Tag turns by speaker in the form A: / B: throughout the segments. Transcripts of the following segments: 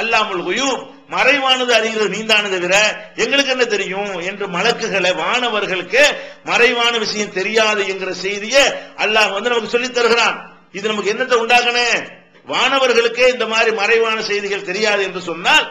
A: அல்லாமல் குயூப் மறைவானது அறிகிறது நீந்தானது தவிர எங்களுக்கு என்ன தெரியும் என்று மலக்குகளை வானவர்களுக்கு மறைவான விஷயம் தெரியாது என்கிற செய்தியை அல்லாஹ் வந்து நமக்கு சொல்லித் தருகிறான். இது நமக்கு என்னத்தை உண்டாகணும் வானவர்களுக்கே இந்த மாதிரி மறைவான செய்திகள் தெரியாது என்று சொன்னால்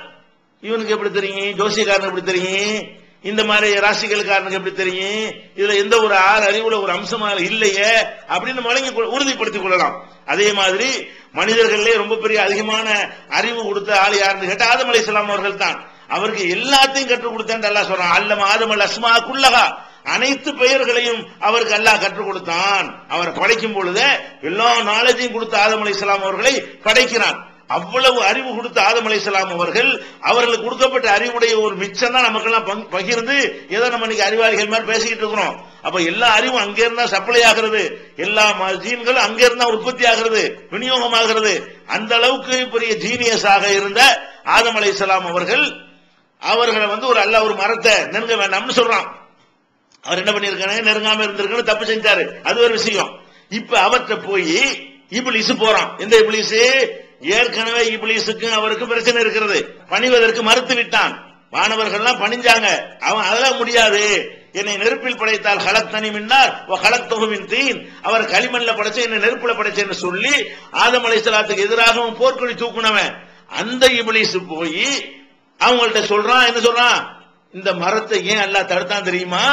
A: இவனுக்கு எப்படி தெரியும்? ஜோசியக்காரன் எப்படி தெரியும்? இந்த மாதிரி ராசிகளுக்காரனுக்கு எப்படி தெரியும்? இதுல எந்த ஒரு ஆறு அறிவுல ஒரு அம்சமாக இல்லையே அப்படின்னு வழங்கி உறுதிப்படுத்திக் கொள்ளலாம். அதே மாதிரி மனிதர்களே ரொம்ப பெரிய அதிகமான அறிவு கொடுத்த ஆள் யாருன்னு கேட்டா ஆதம் அலைஹிஸ்ஸலாம் அவர்கள் தான். அவருக்கு எல்லாத்தையும் கற்றுக் கொடுத்தேன் அல்லாஹ் சொல்றான். அல்லம் ஆதம் அல் அஸ்மா குல்லகா அனைத்து பெயர்களையும் அவருக்கு அல்லாஹ் கற்றுக் கொடுத்தான். அவரை படைக்கும் பொழுது எல்லா நாலேஜையும் கொடுத்த ஆதம் அலைஹிஸ்ஸலாம் அவர்களை படைக்கிறான். அவ்வளவு அறிவு கொடுத்த ஆதம் அலைஹிஸ்ஸலாம் அவர்கள் அவர்களுக்கு கொடுக்கப்பட்ட அறிவுடைய ஒரு மிச்சம் தான் நமக்கெல்லாம் பங்கு- பகிர்ந்து ஏதோ நம்ம இன்னைக்கு அறிவாளிகள் மாதிரி பேசிக்கிட்டு இருக்கிறோம். அப்ப எல்லா அறிவும் அங்கே இருந்தா சப்ளை ஆகிறது. எல்லா ம- ஜீன்களும் அங்கே இருந்தா உற்பத்தி ஆகிறது விநியோகம் ஆகிறது. அந்த அளவுக்கு பெரிய ஜீனியஸாக இருந்த ஆதம் அலைஹிஸ்ஸலாம் அவர்கள் அவர்களை வந்து ஒரு அல்லாஹ் ஒரு மரத்தை நெருங்க வேண்டாம்னு சொல்றான். அவர் என்ன பண்ணிருக்காரு நெருங்காம இருந்திருக்கணும் தப்பு செஞ்சாரு. அது ஒரு விஷயம். இப்ப அவர்கிட்ட போய் இப்ளீஸ் போறான். எந்த இப்ளீஸ் ஏற்கனவே இபிலிசுக்கும் அவருக்கும் பிரச்சனை இருக்கிறது. பணிவதற்கு மறுத்து விட்டான் மாணவர்கள்லாம் பணிஞ்சாங்க. அவன் அதெல்லாம் முடியாது. என்னை நெருப்பில் படைத்தால் ஹலத்தனி மின்னார் ஹலத்தொகுவின் தீன். அவர் களிமண்ல படைச்ச என்னை நெருப்புல படைச்சேன்னு சொல்லி ஆதம் அலைஹிஸ்ஸலாத்துக்கு எதிராகவும் போர்க்கொடி தூக்குனவன். அந்த இபிலிசு போய் அவங்கள்ட்ட சொல்றான் என்ன சொல்றான்? இந்த மரத்தை ஏன் அல்லாஹ் தடுத்தான் தெரியுமா?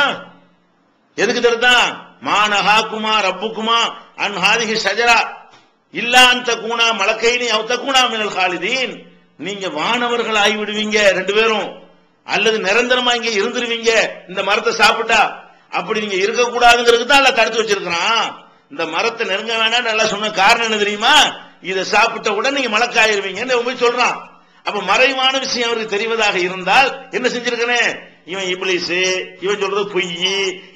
A: எதுக்கு தடுத்தான்? மாநகா குமா ரப்புக்குமா அன்ஹாதிகி சஜரா இல்லா அந்த கூணா மலக்கைனி அவத்த கூணா மினல் காலிதீன். நீங்க வானவர்கள் ஆகிவிடுவீங்க ரெண்டு பேரும். அல்லது நிரந்தரமா இங்க இருந்துருவீங்க இந்த மரத்தை சாப்பிட்டா. அப்படி நீங்க இருக்கக்கூடாதுங்கிறதுக்கு தான் அல்ல தடுத்து வச்சிருக்கிறான். இந்த மரத்தை நெருங்க வேணாம் நல்லா சொன்ன காரணம் என்ன தெரியுமா? இதை சாப்பிட்ட உடனே நீங்க மலக்காயிருவீங்கன்னு போய் சொல்றான். அப்ப மறைவான விஷயம் அவருக்கு தெரிவதாக இருந்தால் என்ன செஞ்சிருக்கனே? இவன் இப்ளீஸ் இவன் சொல்றது பொய்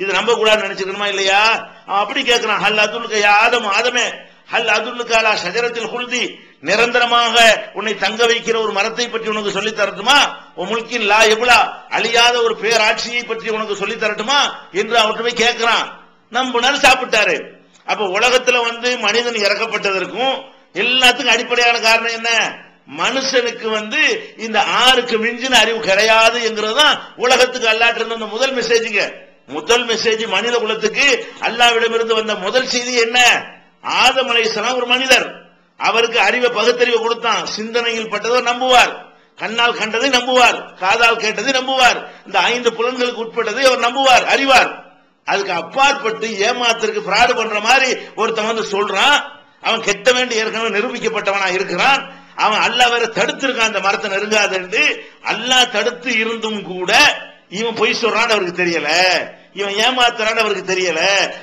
A: இது நம்ப கூடாதுன்னு நினைச்சிருக்கணுமா இல்லையா? அவன் அப்படி கேட்கிறான் ஹல் அதுல்லுக்கு ஆதம் ஆதமே. ஹல் அதுல்லுக்காலா ஷஜரத்தில் குழுதி நிரந்தரமாக உன்னை தங்க வைக்கிற ஒரு மரத்தை பற்றி உனக்கு சொல்லி தரட்டுமா? உன் முல்கின் லா எவ்வளா அழியாத ஒரு பேராட்சியை பற்றி உனக்கு சொல்லி தரட்டுமா? என்று அவர்கிட்ட போய் கேட்கிறான். நம்பினார் சாப்பிட்டாரு. அப்ப உலகத்துல வந்து மனிதன் இறக்கப்பட்டதற்கும் எல்லாத்துக்கும் அடிப்படையான காரணம் என்ன? மனுஷனுக்கு வந்து இந்த ஆறுக்கு மிஞ்சின அறிவு கிடையாது என்கிறது தான் உலகத்துக்கு அல்லாட்டு இருந்த அந்த முதல் மெசேஜுங்க முதல் மெசேஜ் மனித குலத்துக்கு அல்லாவிடமிருந்து வந்த முதல் செய்தி என்ன? ஆதம் அலைஹிஸ்ஸலாம் ஒரு மனிதர். அவருக்கு அறிவை பகுத்தறிவை கொடுத்தான். சிந்தனையில் பட்டதை நம்புவார். கண்ணால் கண்டதை நம்புவார். காதால் கேட்டதை நம்புவார். இந்த ஐந்து புலன்களுக்கு உட்பட்டதை அவர் நம்புவார் அறிவார். அதுக்கு அப்பாற்பட்டு ஏமாத்திற்கு பிராடு பண்ற மாதிரி ஒருத்தன் வந்து சொல்றான். அவன் கெட்ட வேண்டிய ஏற்கனவே நிரூபிக்கப்பட்டவனா இருக்கிறான். அவன் அல்லாஹ் வேற தடுத்திருக்கான். அந்த மரத்தை நெருங்காதுன்னு அல்லா தடுத்து இருந்தும் கூட இவன் பொய் சொல்றான்னு அவருக்கு தெரியல. இவன் ஏமாத்துறான்னு அவருக்கு தெரியல.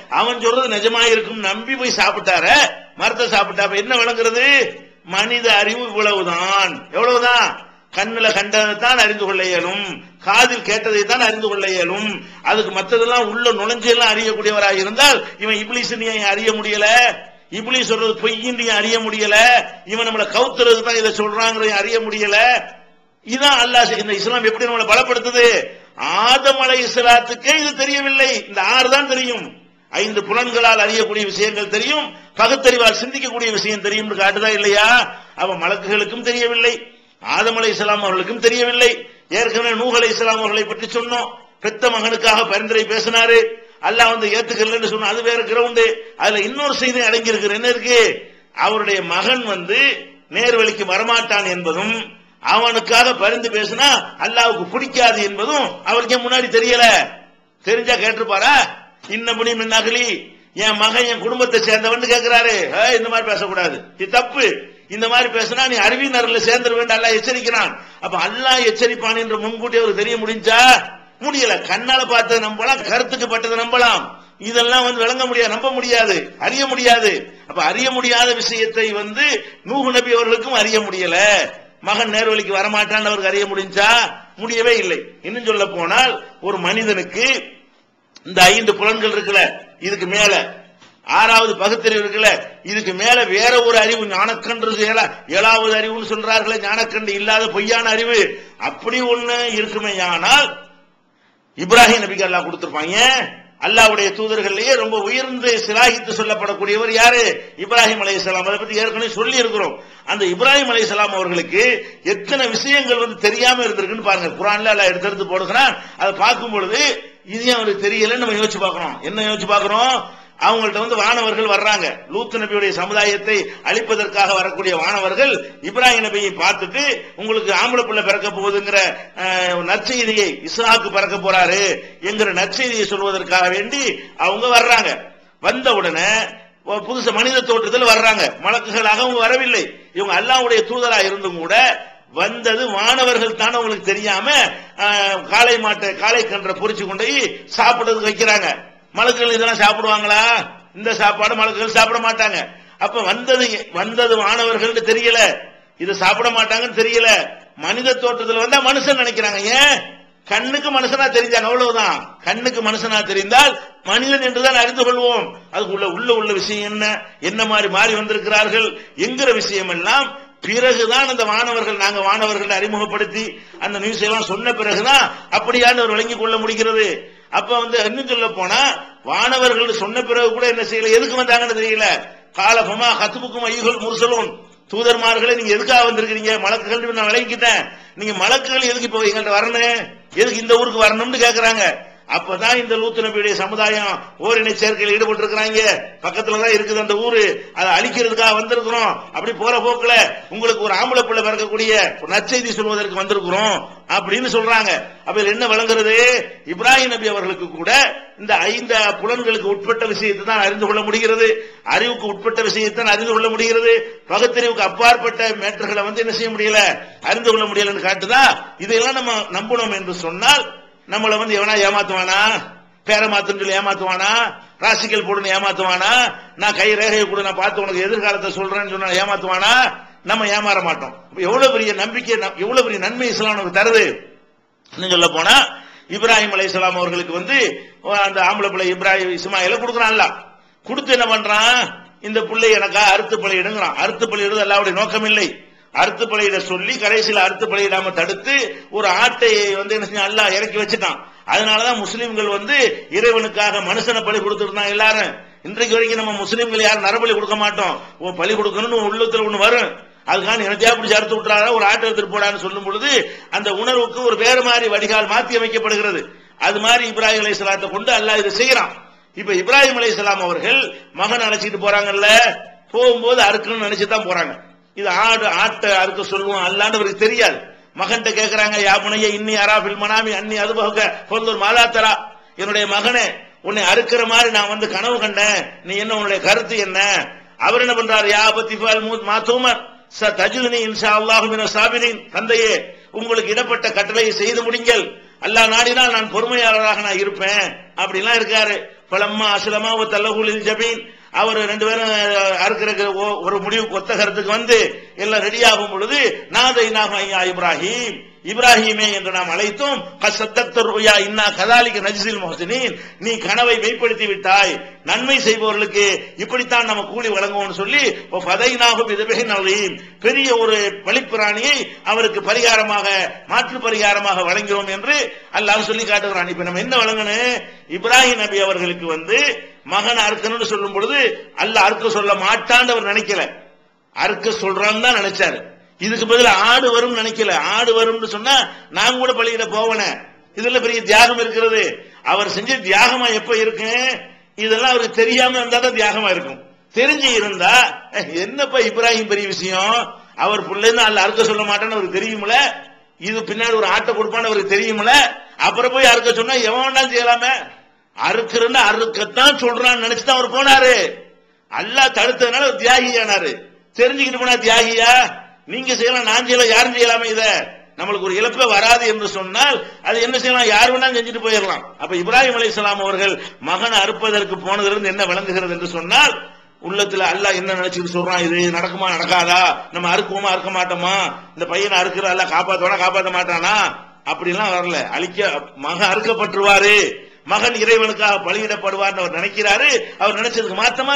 A: அவன் சொல்றது நிஜமா இருக்கும். நம்பி போய் சாப்பிட்டார மரத்தை சாப்பிட்டா அப்ப என்ன விளங்குறது? மனித அறிவு இவ்வளவுதான். எவ்வளவுதான்? கண்ணுல கண்டதை தான் அறிந்து கொள்ள இயலும். காதில் கேட்டதை தான் அறிந்து கொள்ள இயலும். அதுக்கு மத்ததெல்லாம் உள்ள நுழைஞ்சு எல்லாம் அறியக்கூடியவராக இருந்தால் இவன் இப்ளீஸ் நீ அறிய முடியல. இப்படி சொல்றது பொய்யின் அறிய முடியல. இவன் நம்மளை கவுத்துறது தான் இதை சொல்றாங்கிறத அறிய முடியல. இதான் அல்லாஹ் இந்த இஸ்லாம் எப்படி நம்மளை பலப்படுத்துது? ஆதம் அலை இஸ்லாத்துக்கே இது தெரியவில்லை. இந்த ஆறு தான் தெரியும். ஐந்து புலன்களால் அறியக்கூடிய விஷயங்கள் தெரியும். பகுத்தறிவால் சிந்திக்கக்கூடிய விஷயம் தெரியும் காட்டுதா இல்லையா? அவ மலக்குகளுக்கும் தெரியவில்லை. ஆதம் அலை இஸ்லாம் அவர்களுக்கும் தெரியவில்லை. ஏற்கனவே நூஹ் அலை இஸ்லாம் அவர்களை பற்றி சொன்னோம். பெத்த மகனுக்காக பரிந்துரை பேசினாரு. அல்லாஹ் வந்து ஏத்துக்கலன்னு சொன்ன அது வேற கிரவுண்டு அதுல இன்னொரு செய்தி அடங்கி இருக்கு என்ன இருக்கு? அவருடைய மகன் வந்து நேர்வழிக்கு வரமாட்டான் என்பதும் அவனுக்காக பரிந்து பேசினா அல்லாவுக்கு பிடிக்காது என்பதும் அவருக்கு முன்னாடி தெரியல. தெரிஞ்சா கேட்டிருப்பாரா? இன்னபடி மின்னகலி என் மகன் என் குடும்பத்தை சேர்ந்தவன் கேட்கிறாரு இந்த மாதிரி பேசக்கூடாது. இது தப்பு. இந்த மாதிரி பேசினா நீ அறிவினர்ல சேர்ந்துருவேன் அல்லா எச்சரிக்கிறான். அப்ப அல்லாஹ் எச்சரிப்பான் என்று முன்கூட்டி அவருக்கு தெரிய முடிஞ்சா? முடியல. கண்ணால பார்த்தது நம்பலாம் கருத்துக்கு பட்டது நம்பலாம். இதெல்லாம் வந்து விளங்க முடியாது நம்ப முடியாது அறிய முடியாது. அப்ப அறிய முடியாத விஷயத்தை வந்து நூகு நபி அவர்களுக்கும் அறிய முடியல. மகன் நேர்வழிக்கு வரமாட்டான் அவருக்கு அறிய முடிஞ்சா? முடியவே இல்லை. இன்னும் சொல்ல போனால் ஒரு மனிதனுக்கு இந்த ஐந்து புலன்கள் இருக்குல்ல இதுக்கு மேல. ஆறாவது பகுத்தறிவு இருக்குல்ல இதுக்கு மேல வேற ஒரு அறிவு ஞானக்கன்று ஏழாவது அறிவுன்னு சொல்றார்களே ஞானக்கண்டு இல்லாத பொய்யான அறிவு. அப்படி ஒண்ணு இருக்குமே ஆனால் இப்ராஹிம் நபிக்கு எல்லாம் கொடுத்திருப்பாங்க அல்லாவுடைய தூதர்கள்லயே ரொம்ப உயர்ந்து சிலாகித்து சொல்லப்படக்கூடியவர் யாரு? இப்ராஹிம் அலைஹிஸ்ஸலாம். அதை பத்தி ஏற்கனவே சொல்லி இருக்கிறோம் அந்த இப்ராஹிம் அலைஹிஸ்ஸலாம் அவர்களுக்கு எத்தனை விஷயங்கள் வந்து தெரியாம இருந்திருக்குன்னு பாருங்க. குரான்ல எல்லாம் எடுத்து எடுத்து போடுகிறான். அதை பார்க்கும் பொழுது இது அவருக்கு தெரியலன்னு நம்ம யோசிச்சு பார்க்கணும். என்ன யோசிச்சு பார்க்கிறோம் அவங்கள்ட்ட வந்து வானவர்கள் வர்றாங்க. லூத்து நபியுடைய சமுதாயத்தை அழிப்பதற்காக வரக்கூடிய வானவர்கள் இப்ராஹிம் நபியை பார்த்துட்டு உங்களுக்கு ஆம்பளை பிள்ளை பிறக்க போகுதுங்கிற நற்செய்தியை இஸ்லாக்கு பறக்க போறாரு என்கிற நற்செய்தியை சொல்வதற்காக வேண்டி அவங்க வர்றாங்க. வந்த உடனே புதுசு மனித தோற்றத்தில் வர்றாங்க. மலக்குகளாக அவங்க வரவில்லை. இவங்க அல்லாவுடைய தூதரா இருந்தும் கூட வந்தது மாணவர்கள் தானே உங்களுக்கு தெரியாம காளை மாட்டை காளை கன்றை பொறிச்சு கொண்டு போய் சாப்பிடுறதுக்கு வைக்கிறாங்க. மலக்குகள் இதெல்லாம் சாப்பிடுவாங்களா? இந்த சாப்பாடு மலக்குகள் சாப்பிட மாட்டாங்க. அப்ப வந்தது வந்தது மாணவர்கள் தெரியல. இது சாப்பிட மாட்டாங்கன்னு தெரியல. மனித தோற்றத்தில் வந்தா மனுஷன் நினைக்கிறாங்க. ஏன்? கண்ணுக்கு மனுஷனா தெரிஞ்சாங்க. அவ்வளவுதான். கண்ணுக்கு மனுஷனா தெரிந்தால் மனிதன் என்றுதான் அறிந்து கொள்வோம். அதுக்குள்ள உள்ள உள்ள விஷயம் என்ன? என்ன மாதிரி மாறி வந்திருக்கிறார்கள்? என்கிற விஷயம் எல்லாம் பிறகுதான் அந்த மாணவர்கள் நாங்க மாணவர்கள் அறிமுகப்படுத்தி அந்த நியூஸ் எல்லாம் சொன்ன பிறகுதான் அப்படியான ஒரு விளங்கி கொள்ள முடிகிறது. அப்ப வந்து இன்னும் சொல்ல போனா வானவர்கள் சொன்ன பிறகு கூட என்ன செய்யல? எதுக்கு வந்தாங்கன்னு தெரியல. காலபமா ஹத்துபுக்கும் ஐயுகள் முரசலும் தூதர்மார்களே நீங்க எதுக்காக வந்திருக்கீங்க மலக்குகள் நான் விளங்கிக்கிட்டேன். நீங்க மலக்குகள் எதுக்கு இப்போ எங்கள்கிட்ட வரணும்? எதுக்கு இந்த ஊருக்கு வரணும்னு கேக்குறாங்க. அப்பதான் இந்த லூத்து நபியுடைய சமுதாயம் ஓரின சேர்க்கையில் ஈடுபட்டு இருக்கிறாங்க பக்கத்துல தான் இருக்குது அந்த ஊரு. அதை அழிக்கிறதுக்காக வந்திருக்கிறோம். அப்படி போற போக்குல உங்களுக்கு ஒரு ஆம்பளை பிள்ளை பிறக்கக்கூடிய ஒரு நற்செய்தி சொல்வதற்கு வந்திருக்கிறோம் அப்படின்னு சொல்றாங்க. அப்ப என்ன வழங்குறது இப்ராஹிம் நபி அவர்களுக்கு கூட இந்த ஐந்து புலன்களுக்கு உட்பட்ட விஷயத்தை தான் அறிந்து கொள்ள முடிகிறது. அறிவுக்கு உட்பட்ட விஷயத்தை தான் அறிந்து கொள்ள முடிகிறது. பகுத்தறிவுக்கு அப்பாற்பட்ட மேட்டர்களை வந்து என்ன செய்ய முடியல? அறிந்து கொள்ள முடியலன்னு காட்டுதா? இதையெல்லாம் நம்ம நம்பணும் என்று சொன்னால் நம்மளை வந்து எவனா ஏமாத்துவானா? பேர மாத்துன்னு சொல்லி ஏமாத்துவானா? ராசிக்கல் போடுன்னு ஏமாத்துவானா? நான் கை ரேகையை கொடு நான் பார்த்து உனக்கு எதிர்காலத்தை சொல்றேன்னு சொன்னா ஏமாத்துவானா? நம்ம ஏமாற மாட்டோம். எவ்வளவு பெரிய நம்பிக்கை நம்- எவ்வளவு பெரிய நன்மை இஸ்லாம் நமக்கு தருது? இன்னும் சொல்ல போனா இப்ராஹிம் அலைஹிஸ்ஸலாம் அவர்களுக்கு வந்து அந்த ஆம்பளை பிள்ளை இப்ராஹிம் இஸ்மாயில கொடுக்குறான்ல. கொடுத்து என்ன பண்றான்? இந்த பிள்ளை எனக்கா அறுத்து பலியிடுங்கிறான் அறுத்து பலியிடுறது அல்லாவுடைய நோக்கம் இல்லை அறுத்து பழையிட சொல்லி கடைசியில் அறுத்து பழையிடாம தடுத்து ஒரு ஆட்டை வந்து என்ன செஞ்சான்? அல்லாஹ் இறக்கி வச்சுட்டான். அதனாலதான் முஸ்லிம்கள் வந்து இறைவனுக்காக மனுஷனை பலி கொடுத்துருந்தான் எல்லாரும். இன்றைக்கு வரைக்கும் நம்ம முஸ்லிம்கள் யாரும் நரபலி கொடுக்க மாட்டோம். ஓ பலி கொடுக்கணும்னு உள்ளத்துல ஒண்ணு வரும். அதுக்காக எனத்தையா பிடிச்சி அறுத்து விட்டுறாரா ஒரு ஆட்டை எடுத்துட்டு போடான்னு சொல்லும் பொழுது அந்த உணர்வுக்கு ஒரு வேறு மாதிரி வடிகால் மாற்றி அமைக்கப்படுகிறது. அது மாதிரி இப்ராஹிம் அலைஹிஸ்ஸலாத்தை கொண்டு அல்லாஹ் இதை செய்யறான் இப்ப இப்ராஹிம் அலைஹிஸ்ஸலாம் அவர்கள் மகன் அழைச்சிட்டு போறாங்கல்ல? போகும்போது அறுக்கணும்னு நினைச்சு தான் போறாங்க. இது ஆடு ஆட்டை அறுக்க சொல்லுவோம். அல்லான்னு தெரியாது. மகன்கிட்ட கேட்கிறாங்க யாபனைய இன்னி அரா பில் மனாமி அன்னி அதுபோக பகுக்க பொருள் மாதாத்தரா என்னுடைய மகனே உன்னை அறுக்கிற மாதிரி நான் வந்து கனவு கண்டேன். நீ என்ன உன்னுடைய கருத்து என்ன? அவர் என்ன பண்றாரு? யா பத்திஃபால் மூத் மாத்தூமர் ச தஜுனி இன்ஷா அல்லாஹு சாபிரின் தந்தையே உங்களுக்கு இடப்பட்ட கட்டளையை செய்து முடிங்கள். அல்லாஹ் நாடினால் நான் பொறுமையாளராக நான் இருப்பேன். அப்படிலாம் இருக்காரு. பலம்மா அசுலமா ஒரு தல்லகுலில் ஜபீன். அவர் ரெண்டு பேரும் அறுக்கிற ஒரு முடிவு ஒத்த கருத்துக்கு வந்து எல்லாம் ரெடியாகும் பொழுது நாதை நாகம் ஐயா இப்ராஹிம். இப்ராஹிமே என்று நாம் அழைத்தோம். கசத்தருயா இன்னா கதாலிக்கு நஜிசில் முஹசினின் நீ கனவை மெய்ப்படுத்தி விட்டாய். நன்மை செய்பவர்களுக்கு இப்படித்தான் நம்ம கூலி வழங்குவோம்னு சொல்லி பதைனாகும் இதுவே நவீன் பெரிய ஒரு வழிப்பிராணியை அவருக்கு பரிகாரமாக மாற்று பரிகாரமாக வழங்கிறோம் என்று அல்லாஹ் சொல்லி காட்டுகிறான். இப்ப நம்ம என்ன வழங்கணும்? இப்ராஹிம் நபி அவர்களுக்கு வந்து மகன் அறுக்கணும்னு சொல்லும் பொழுது அல்ல அறுக்க சொல்ல மாட்டான்னு அவர் நினைக்கல. அறுக்க சொல்றான்னு தான் நினைச்சாரு. இதுக்கு பதிலா ஆடு வரும் நினைக்கல. ஆடு வரும்னு சொன்னா நான் கூட பள்ளியிட போவனே. இதுல பெரிய தியாகம் இருக்கிறது. அவர் செஞ்ச தியாகமா எப்ப இருக்கு? இதெல்லாம் அவருக்கு தெரியாம இருந்தா தான் தியாகமா இருக்கும். தெரிஞ்சு இருந்தா என்னப்பா இப்ராஹிம் பெரிய விஷயம்? அவர் பிள்ளைன்னு அல்ல அறுக்க சொல்ல மாட்டேன்னு அவருக்கு தெரியுமில இது பின்னாடி ஒரு ஆட்டை கொடுப்பான்னு அவருக்கு தெரியுமில அப்புறம் போய் அறுக்க சொன்னா எவன் வேணாலும் செய்யலாமே? அறுக்கிறன்னு அறுக்கத்தான் சொல்றான்னு நினைச்சுதான் அவர் போனாரு. அல்லாஹ் தடுத்ததுனால தியாகி ஆனாரு தெரிஞ்சுக்கிட்டு போனா தியாகியா? நீங்க செய்யலாம் நான் செய்யலாம் யாரும் செய்யலாமே இத. நம்மளுக்கு ஒரு இழப்பே வராது என்று சொன்னால் அது என்ன செய்யலாம்? யார் வேணாலும் செஞ்சுட்டு போயிடலாம். அப்ப இப்ராஹிம் அலைஹிஸ்ஸலாம் அவர்கள் மகன் அறுப்பதற்கு போனதிலிருந்து என்ன விளங்குகிறது என்று சொன்னால் உள்ளத்துல அல்லாஹ் என்ன நினைச்சுட்டு சொல்றான்? இது நடக்குமா நடக்காதா? நம்ம அறுக்குவோமா அறுக்க மாட்டோமா? இந்த பையனை அறுக்கிற அல்ல காப்பாத்தோனா காப்பாற்ற மாட்டானா? அப்படிலாம் வரல. அழிக்க மகன் அறுக்கப்பட்டுருவாரு. மகன் இறைவனுக்காக பலியிடப்படுவார்னு அவர் நினைக்கிறாரு. அவர் நினைச்சதுக்கு மாத்தமா